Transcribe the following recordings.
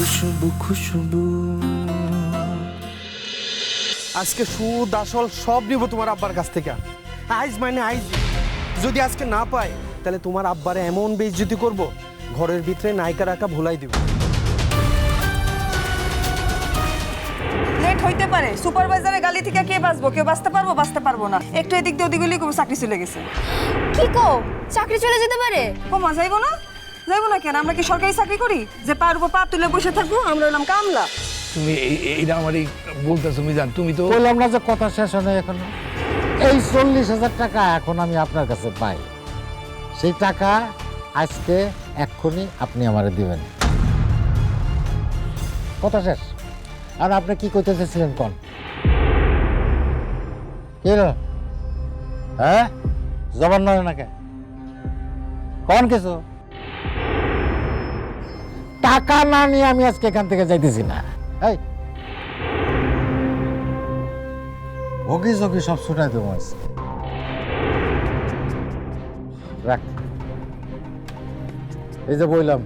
খুশবু খুশবু। আজকে সুদ আসল সব নিব তোমার আব্বার কাছ থেকে। আইজ মানে আইজ। যদি আজকে না পাই তাহলে তোমার আব্বারে এমন বেইজ্জতি করব ঘরের ভিতরে নায়িকা রাখা ভুলাই দিব। লেট হইতে পারে। সুপারভাইজারের গালি থেকে কে বাঁচবো? কেউ বাঁচতে পারব বাঁচতে পারব না। একটু এদিক দিয়ে ওদিক গেলেই চাকরি চলে গেছে। কি কো চাকরি চলে যেতে পারে? ও মা যাইবো না? যাইবো না কেন? আমরা কি সরকারি চাকরি করি? যে পার উপর পা তুলে বসে থাকব আমরা হলাম কামলা। তুমি এই- এইটা আমারই বলতেছো মিজান তুমি তো বললাম না যে কথা শেষ হয় এখনও। এই চল্লিশ হাজার টাকা এখন আমি আপনার কাছে পাই। সেই টাকা আজকে এক্ষুনি আপনি আমারে দিবেন। কথা শেষ। আর আপনি কি করতে চেয়েছিলেন কোন? কি হ্যাঁ? জবান নয় নাকি কোন কিছু? টাকা না নিয়ে আমি আজকে এখান থেকে যাইতেছি না। এই। ওগি জগি সব ছুটাই দেবো রাখ। এই যে বললাম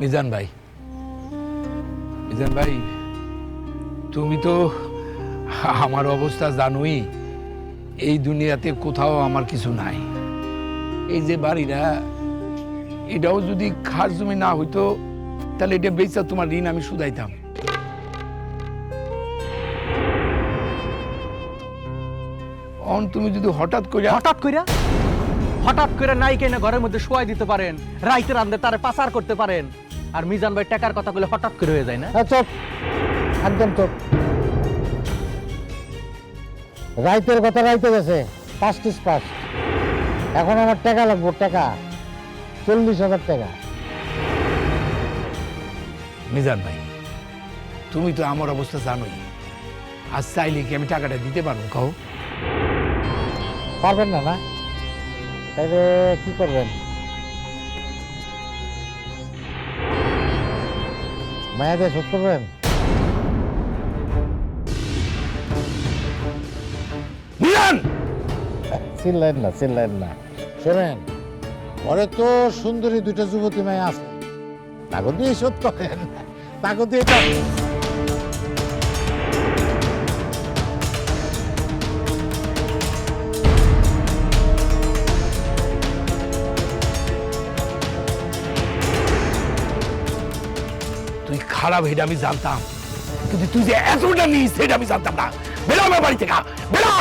মিজান ভাই ভাই, তুমি তো আমার অবস্থা জানোই, এই দুনিয়াতে কোথাও আমার কিছু নাই। এই যে বাড়িটা, এটাও যদি খাস জমি না হইতো, তাহলে এটা বেচা তোমার ঋণ আমি শুধাইতাম। অন, তুমি যদি হঠাৎ করে হঠাৎ কইরা? হঠাৎ করে নাইকে না ঘরের মধ্যে শোয়াই দিতে পারেন রাইতে রান্ধে তারে পাচার করতে পারেন। আর মিজান ভাই টাকার কথা বলে হঠাৎ করে হয়ে যায় না? হ্যাঁ চুপ। একদম চুপ। রাইতের কথা রাইতে গেছে। পাঁচ ইস পাঁচ এখন আমার টাকা লাগবো টাকা। চল্লিশ হাজার টাকা। মিজান ভাই তুমি তো আমার অবস্থা জানোই। আজ চাইলে কি আমি টাকাটা দিতে পারব? কাউ পারবেন না না? তাইলে কি করবেন? মায়াদের শোধ করবেন? মিজান চিল্লেন না চিল্লাইন না। শোনেন ঘরে তো সুন্দরী দুটো যুবতী মেয়ে আছে। তাকে দিয়ে শোধ করেন। তাকে দিয়ে খারাপ এটা আমি জানতাম। কিন্তু তুই যে এতটা নিস, সেটা আমি জানতাম না। বেরো আমার বাড়ি থেকে, বেরো!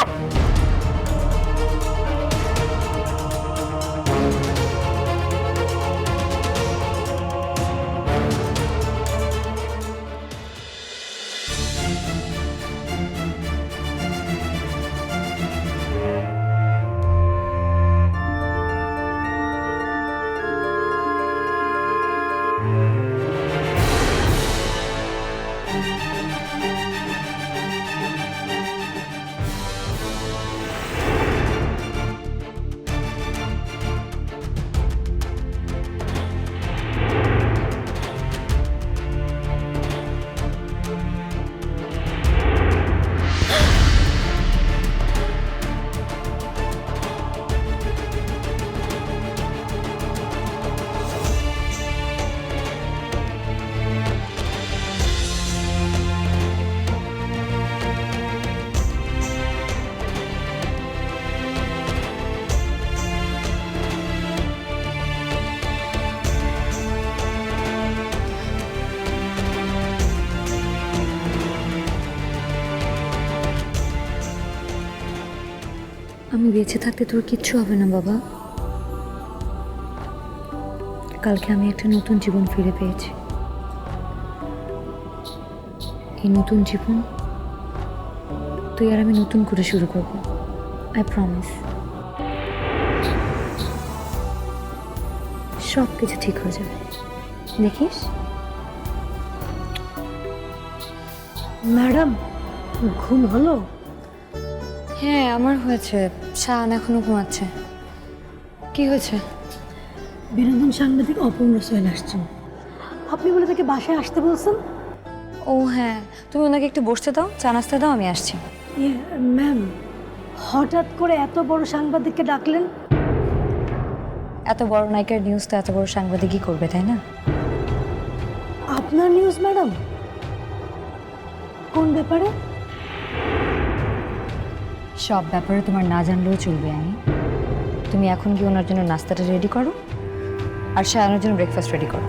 আমি বেঁচে থাকতে তোর কিচ্ছু হবে না, বাবা। কালকে আমি একটা নতুন জীবন ফিরে পেয়েছি। এই নতুন জীবন তুই আর আমি নতুন করে শুরু করব। আই প্রমিস সব কিছু ঠিক হয়ে যাবে। দেখিস? ম্যাডাম, ঘুম হলো? হ্যাঁ আমার হয়েছে। শান এখনও ঘুমাচ্ছে। কি হয়েছে? বিনোদন সাংবাদিক অপূর্ণ সোহেল আসছেন আপনি বলে তাকে বাসায় আসতে বলছেন? ও হ্যাঁ তুমি ওনাকে একটু বসতে দাও চা নাস্তা দাও আমি আসছি। ম্যাম হঠাৎ করে এত বড় সাংবাদিককে ডাকলেন? এত বড় নায়িকার নিউজ তো এত বড় সাংবাদিকই করবে তাই না? আপনার নিউজ ম্যাডাম? কোন ব্যাপারে? সব ব্যাপারে তোমার না জানলেও চলবে আমি তুমি এখন কি ওনার জন্য নাস্তাটা রেডি করো আর সায়ানের জন্য ব্রেকফাস্ট রেডি করো।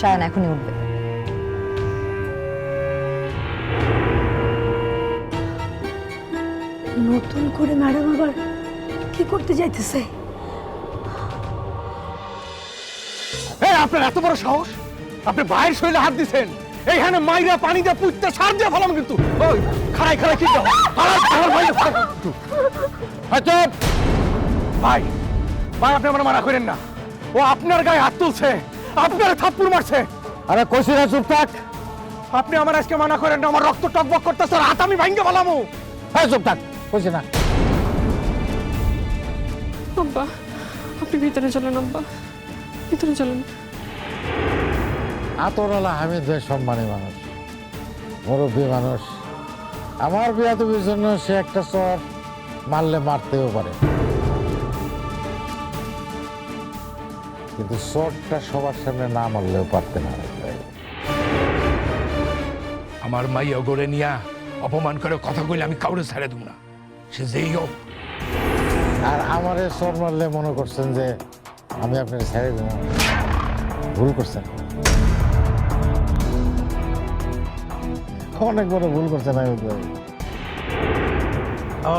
সায়ান এখনই উঠবে। নতুন করে ম্যাডাম আবার কি করতে যাইতেছে? আপনার এত বড় সাহস? আপনি বাইরের শরীরে হাত দিছেন। এইখানে মাইরা পানি দিয়ে পুঁততে সার দিয়ে ফেলাম কিন্তু। ওই খাড়াই খাড়াই কি খাড়াই ভাই ভাই ভাই আপনি আমার মানা করেন না। ও আপনার গায়ে হাত তুলছে আপনার থাপ্পড় মারছে। আরে কইছি না চুপ থাক। আপনি আমার আজকে মানা করেন না আমার রক্ত টকবক করতেছে আর হাত আমি ভাঙ্গে ফেলামু। হ্যাঁ চুপ থাক কইছি না। আব্বা আপনি ভিতরে চলেন আব্বা। ভিতরে চলেন। আতরওয়ালা হামিদ ভাই সম্মানী মানুষ মুরব্বী মানুষ। আমার বিয়াদবির জন্য সে একটা চর মারলে মারতেও পারে। কিন্তু চরটা সবার সামনে না মারলেও পারতে না আমার মাইয়া গড়ে নিয়া অপমান করে কথা কইলে আমি কাউরে ছেড়ে দেবো না। সে যেই হোক। আর আমারে চর মারলে মনে করছেন যে আমি আপনার ছেড়ে দেব ভুল করছেন। অনেক বড় ভুল করছেন আমি ও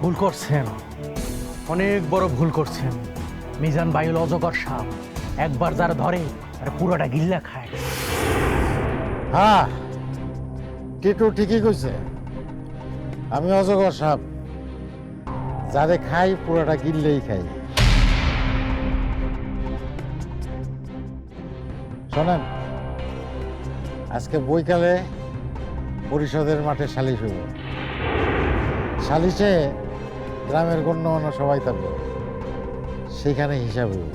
ভুল করছেন। অনেক বড় ভুল করছেন। মিজান বায়ুল অজগর সাপ। একবার যারা ধরে আর পুরোটা গিল্লা খায়। হ্যাঁ টিটু ঠিকই কইছে। আমি অজগর সাপ। যারে খাই পুরোটা গিললেই খাই। শোনেন আজকে বৈকালে পরিষদের মাঠে সালিশ হইব। সালিশে গ্রামের গণ্যমান্য সবাই থাকবে। সেখানে হিসাব হইব।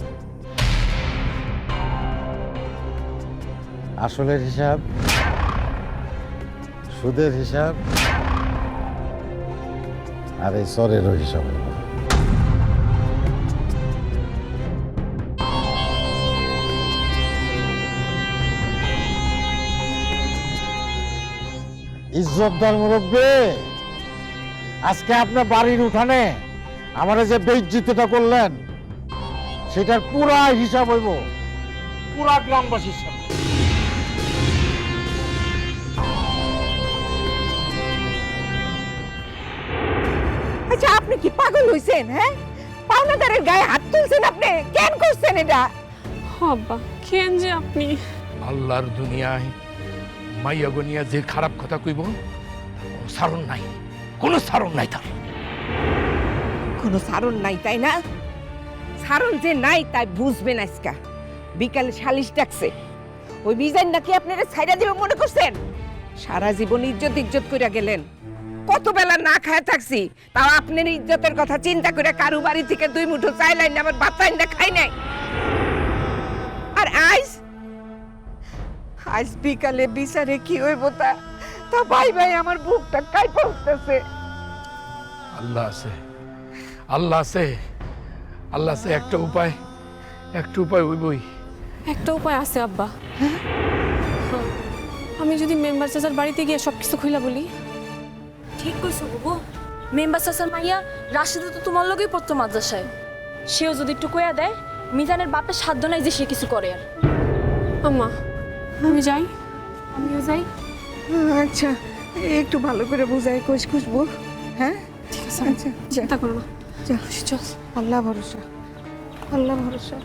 আসলের হিসাব, সুদের হিসাব, আর এই চরেরও হিসাব হইব। ইজ্জতদার মুরব্বী। আজকে আপনার বাড়ির উঠানে আমার যে বেইজ্জিতটা করলেন সেটার পুরা হিসাব হইব। পুরা গ্রামবাসীর সাথে আচ্ছা আপনি কি পাগল হইছেন হ্যাঁ? পাওনাদারের গায়ে হাত তুলছেন আপনি কেন করছেন এটা? হ আব্বা কেন যে আপনি? আল্লাহর দুনিয়ায় মাইয়া যে খারাপ কথা কইব, ও সারণ নাই, কোনো সারণ নাই তার। কোনো সারণ নাই, তাই না? সারণ যে নাই, তাই বুঝবেন আজকা। বিকালে সালিশ ডাকছে। ওই মিজান নাকি আপনারা ছাইরা দিবে মনে করছেন? সারা জীবন ইজ্জত ইজ্জত কইরা গেলেন। কত বেলা না খায় থাকছি, তাও আপনার ইজ্জতের কথা চিন্তা করে কারু বাড়ি থেকে দুই মুঠো চাইলেন না আমার বাচ্চা খাই নাই। আর আইস আজ বিকালে বিচারে কি হইব তা? তা ভাই ভাই আমার বুকটা কাইপা উঠতেছে। আল্লাহ আছে। আল্লাহ আছে। আল্লাহ আছে একটা উপায়। একটা উপায় হইবই। একটা উপায় আছে আব্বা। হ্যাঁ? আমি যদি মেম্বার চাচার বাড়িতে গিয়ে সব কিছু খুইলা বলি। ঠিক কইছো বুবু। মেম্বার চাচার মাইয়া রাশিদা তো তোমার লগেই পড়তো মাদ্রাসায়। সেও যদি একটু কয়া দেয় মিজানের বাপের সাধ্য নাই যে সে কিছু করে আর। আম্মা আমি যাই। আমিও যাই। আচ্ছা একটু ভালো করে বুঝাই কোষ খুশবু হ্যাঁ? ঠিক আছে। আচ্ছা চিন্তা করো না। চল। আল্লাহ ভরসা। আল্লাহ ভরসা।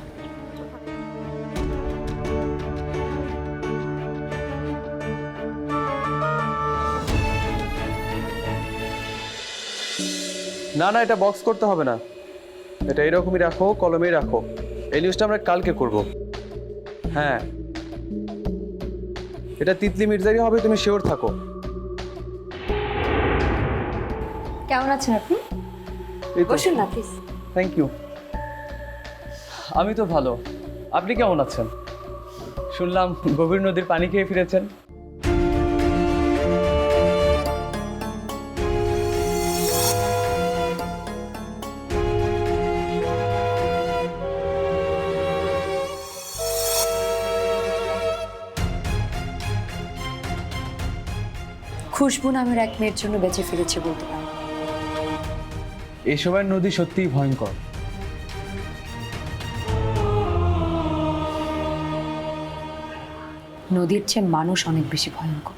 না না এটা বক্স করতে হবে না। এটা এরকমই রাখো কলমেই রাখো। এই নিউজটা আমরা কালকে করব। হ্যাঁ। এটা তিতলি মির্জারই হবে তুমি শিওর থাকো। কেমন আছেন আপনি? এই তো। বসুন না প্লিজ থ্যাংক ইউ আমি তো ভালো। আপনি কেমন আছেন? শুনলাম গভীর নদীর পানি খেয়ে ফিরেছেন। খুশবু নামের এক মেয়ের জন্য বেঁচে ফিরেছে বলতে পারো। এই সময়ের নদী সত্যিই ভয়ঙ্কর। নদীর চেয়ে মানুষ অনেক বেশি ভয়ঙ্কর।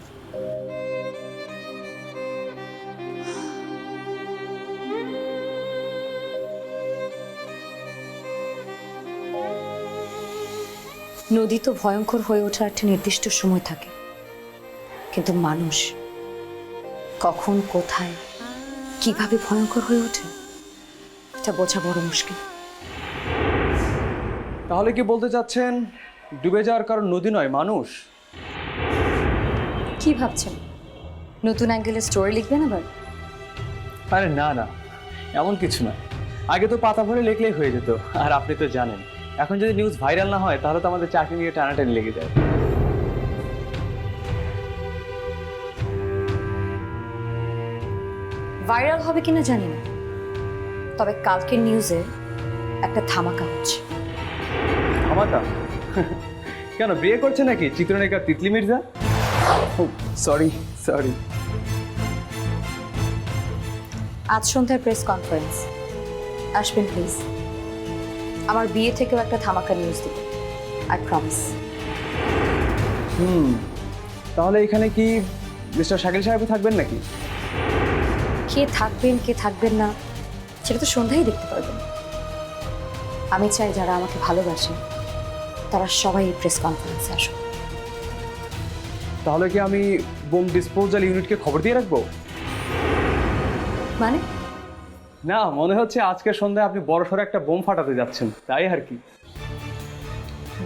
নদী তো ভয়ঙ্কর হয়ে ওঠার একটা নির্দিষ্ট সময় থাকে। কিন্তু মানুষ কখন কোথায় কীভাবে ভয়ঙ্কর হয়ে ওঠে এটা বোঝা বড় মুশকিল। তাহলে কি বলতে চাচ্ছেন ডুবে যাওয়ার কারণ নদী নয় মানুষ? কি ভাবছেন? নতুন অ্যাঙ্গেলের স্টোরি লিখবেন আবার? আরে না না এমন কিছু নয় আগে তো পাতা ভরে লিখলেই হয়ে যেত আর আপনি তো জানেন। এখন যদি নিউজ ভাইরাল না হয় তাহলে তো আমাদের চাকরি নিয়ে টানাটানি লেগে যায়। ভাইরাল হবে কিনা জানি না। তবে কালকের নিউজে একটা ধামাকা হচ্ছে। আমাটা কেন বিয়ে করছে নাকি? চিত্রনায়িকা তিতলি মির্জা? সরি সরি আজ সন্ধ্যায় প্রেস কনফারেন্স আসবেন প্লিজ আমার বিয়ে থেকেও একটা ধামাকা নিউজ দিব। আই প্রমিস হুম তাহলে এখানে কি মিস্টার শাকিল সাহেব থাকবেন নাকি? কে থাকবেন কে থাকবেন না সেটা তো সন্ধ্যায় দেখতে পারবেন। আমি চাই যারা আমাকে ভালোবাসে তারা সবাই এই প্রেস কনফারেন্সে আসুন তাহলে কি আমি বোম ডিসপোজাল ইউনিটকে খবর দিয়ে রাখব? মানে? না মনে হচ্ছে আজকে সন্ধ্যায় আপনি বড়সড় একটা বোম ফাটাতে যাচ্ছেন। তাই আর কি?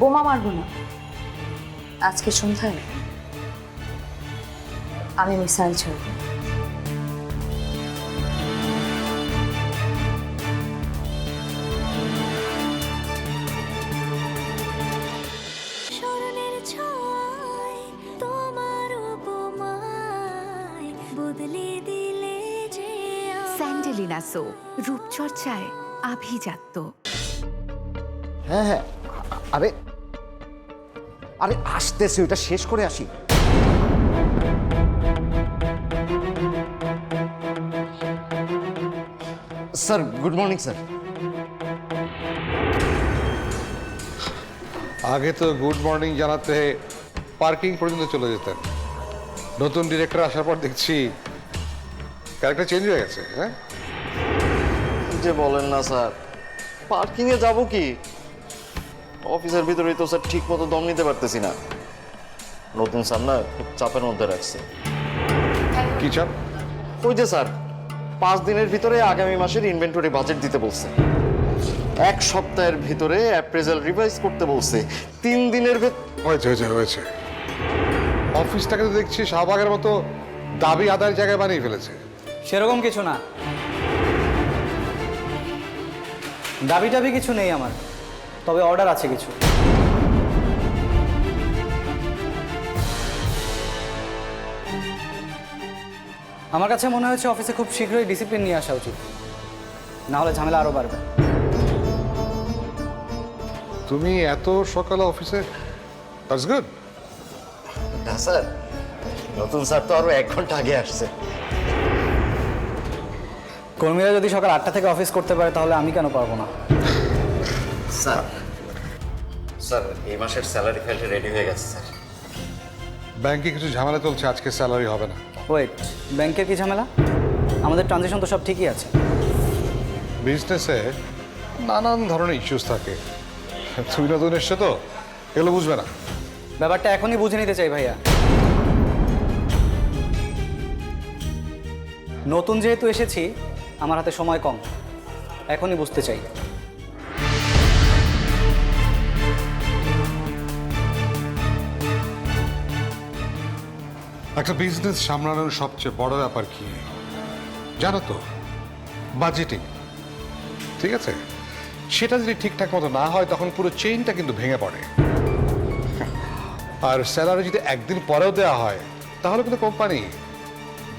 বোমা মারবো না। আজকে সন্ধ্যায় আমি মিসাইল ছাড়বো। সো রূপচর্চায় আভিজাত্য। হ্যাঁ হ্যাঁ। আরে আরে আসতেছে ওটা শেষ করে আসি। Sir good morning sir. আগে তো গুড মর্নিং জানাতে পার্কিং পর্যন্ত চলে যেতেন। নতুন ডিরেক্টর আসার পর দেখছি ক্যারেক্টার চেঞ্জ হয়ে গেছে হ্যাঁ? যে বলেন না স্যার। পার্কিংয়ে যাব কি? অফিসের ভিতরেই তো স্যার ঠিক মতো দম নিতে পারতেছি না। নতুন স্যার না খুব চাপের মধ্যে রাখছে। কি চাপ? ওই যে স্যার পাঁচ দিনের ভিতরে আগামী মাসের ইনভেন্টরি বাজেট দিতে বলছে। এক সপ্তাহের ভিতরে অ্যাপ্রেজাল রিভাইজ করতে বলছে। তিন দিনের ভেতর হয়েছে হয়েছে হয়েছে। অফিসটাকে তো দেখছি শাহবাগের মতো দাবি আদায়ের জায়গায় বানিয়ে ফেলেছে। সেরকম কিছু না। দাবি টাবি কিছু নেই আমার তবে অর্ডার আছে কিছু। আমার কাছে মনে হয়েছে অফিসে খুব শীঘ্রই ডিসিপ্লিন নিয়ে আসা উচিত না হলে ঝামেলা আরও বাড়বে। তুমি এত সকালে অফিসে দ্যাটস গুড না স্যার নতুন স্যার তো আরও এক ঘণ্টা আগে আসছে। কর্মীরা যদি সকাল আটটা থেকে অফিস করতে পারে তাহলে আমি কেন পারব না? স্যার স্যার এই মাসের স্যালারি ফাইলটা রেডি হয়ে গেছে স্যার। ব্যাংকে কিছু ঝামেলা চলছে আজকে স্যালারি হবে না। ওয়েট ব্যাংকের কি ঝামেলা? আমাদের ট্রানজেকশন তো সব ঠিকই আছে। বিজনেসে নানান ধরনের ইস্যুস থাকে। তুমি নতুন এসছো তো এগুলো বুঝবে না। ব্যাপারটা এখনই বুঝে নিতে চাই ভাইয়া। নতুন যেহেতু এসেছি আমার হাতে সময় কম। এখনই বুঝতে চাই। একটা বিজনেস সামলানোর সবচেয়ে বড় ব্যাপার কি? জানো তো বাজেটিং ঠিক আছে? সেটা যদি ঠিকঠাক মতো না হয়, তখন পুরো চেইনটা কিন্তু ভেঙে পড়ে। আর স্যালারি যদি একদিন পরেও দেওয়া হয়, তাহলে কিন্তু কোম্পানি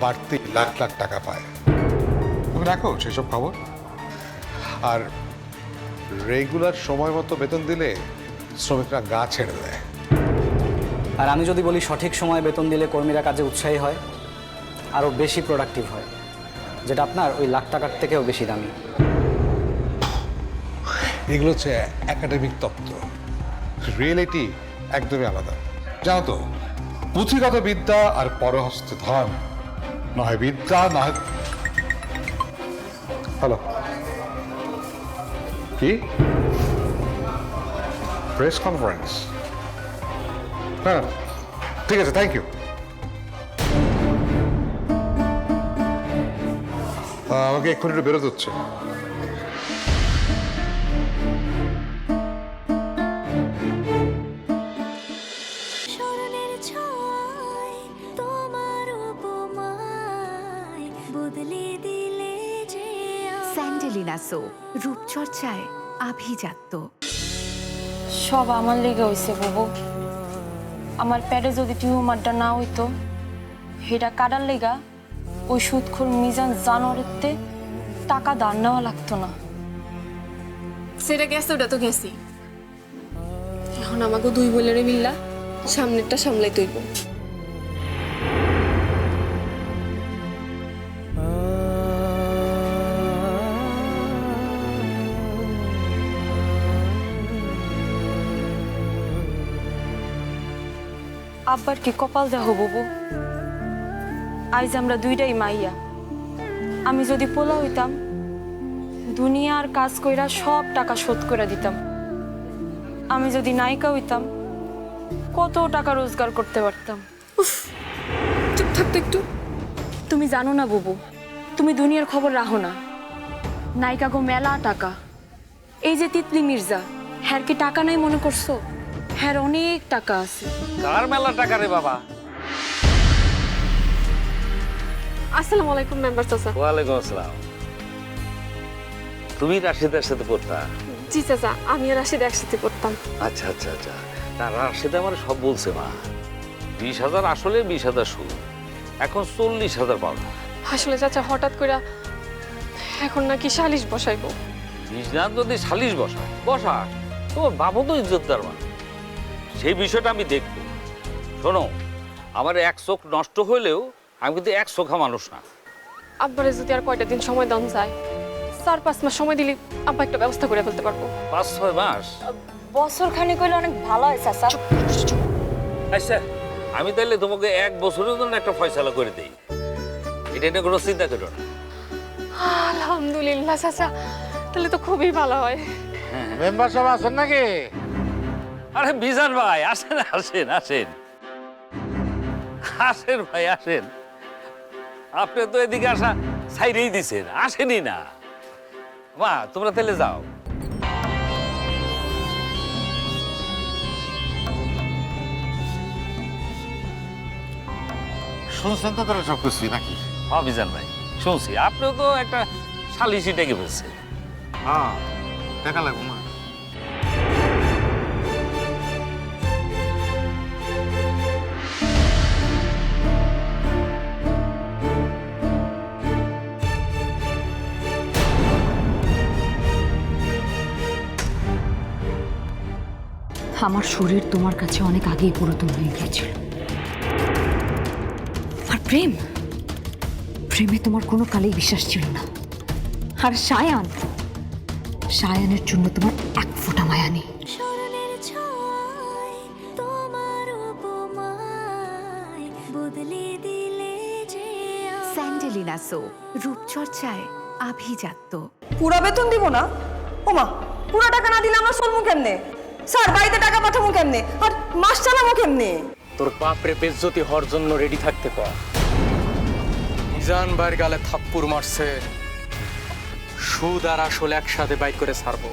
বাড়তি লাখ লাখ টাকা পায়। রাখো সেসব খবর? আর রেগুলার সময় মতো বেতন দিলে শ্রমিকরা গা ছেড়ে দেয়। আর আমি যদি বলি সঠিক সময়ে বেতন দিলে কর্মীরা কাজে উৎসাহী হয় আরও বেশি প্রোডাক্টিভ হয় যেটা আপনার ওই লাখ টাকার থেকেও বেশি দামি। এগুলো হচ্ছে একাডেমিক তত্ত্ব। রিয়েলিটি একদমই আলাদা। জানো তো পুঁথিগত বিদ্যা আর পরহস্ত ধন নয় বিদ্যা নয় হ্যালো কি প্রেস কনফারেন্স হ্যাঁ ঠিক আছে থ্যাংক ইউ আমাকে এক্ষুনি একটু বেরোতে হচ্ছে। বদলে দিলে যে আমায়। স্যান্ডেলিনা সো রূপচর্চায় আভিজাত্য। সব আমার লেগে হইছে বাবু। আমার পেটে যদি টিউমারটা না হইতো সেটা কাটার লেগা ওই সুদখোর মিজান জানোয়ারেতে টাকা দান নেওয়া লাগতো না। সেটা গেছে ওটা তো গেছি এখন আমাকে দুই বলেরে মিল্লা সামনেরটা সামলাই তৈব আব্বার কি কপাল দেহ বাবু? আইজ আমরা দুইটাই মাইয়া। আমি যদি পোলা হইতাম দুনিয়ার কাজ কইরা সব টাকা শোধ করে দিতাম। আমি যদি নায়িকা হইতাম কত টাকা রোজগার করতে পারতাম। চুপ থাকতো একটু। তুমি জানো না বুবু তুমি দুনিয়ার খবর রাখো না। নায়িকা গো মেলা টাকা। এই যে তিতলি মির্জা হ্যার কি টাকা নাই মনে করছ? হ্যার অনেক টাকা আছে। কার মেলা টাকা রে বাবা? আসসালামু আলাইকুম মেম্বার চাচা। ওয়ালাইকুম আসসালাম। তুমি রাশিদার সাথে পড়তা? জি চাচা আমি আর রাশিদ একসাথে পড়তাম। আচ্ছা আচ্ছা আচ্ছা। না রাশিদা আমার সব বলছে মা। বিশ হাজার আসলে বিশ হাজার সুদ এখন চল্লিশ হাজার পাওনা আসলে চাচা হঠাৎ করে এখন নাকি সালিশ বসাইবো। বিজনাথ যদি সালিশ বসা বসা তোমার বাবু তো ইজ্জতদার মানে সেই বিষয়টা আমি দেখব শোনো আমার এক চোখ নষ্ট হইলেও আমি কিন্তু এক চোখা মানুষ না। আব্বারে যদি আর কয়টা দিন সময় দাম যায় চার পাঁচ মাস সময় দিলে আব্বা একটা ব্যবস্থা করে ফেলতে পারব। পাঁচ ছয় মাস? বছর খানিক হইলে অনেক ভালো হয় চাচা। আচ্ছা আমি তাহলে তোমাকে এক বছরের জন্য একটা ফয়সালা করে দিই। এটা নিয়ে কোনো চিন্তা করো না। আলহামদুলিল্লাহ চাচা। তাহলে তো খুবই ভালো হয়। মেম্বার সব আছেন নাকি? আরে বিজান ভাই আসেন আসেন আসেন। আসেন ভাই আসেন। আপনি তো এদিকে আসা সাইরেই দিছেন আসেনি না। মা তোমরা তাহলে যাও। শুনছেন তো তারা সব কিছুই নাকি? হ্যাঁ বিজান ভাই শুনছি। আপনিও তো একটা সালিশি ডেকে ফেলছে হ্যাঁ দেখা লাগবো না আমার শরীর তোমার কাছে অনেক আগেই পুরাতন হয়ে গিয়েছিল। আর প্রেম? প্রেমে তোমার কোনো কালেই বিশ্বাস ছিল না। আর সায়ান? সায়ানের জন্য তোমার এক ফোঁটা মায়া নেই। স্যান্ডেলিনা সো রূপচর্চায় আভিজাত্য। পুরা বেতন দিব না? ওমা পুরা টাকা না দিলে আমরা চলবো কেমনে স্যার, বাড়িতে টাকা পাঠাবো কেমনে? আর মাস চালাবো কেমনে? তোর বাপরে বেজ্জতি হওয়ার জন্য রেডি থাকতে কর। মিজান ভাইয়ের গালে থাপ্পুর মারছে। সুদ আর আসল একসাথে বাইক করে ছাড়বো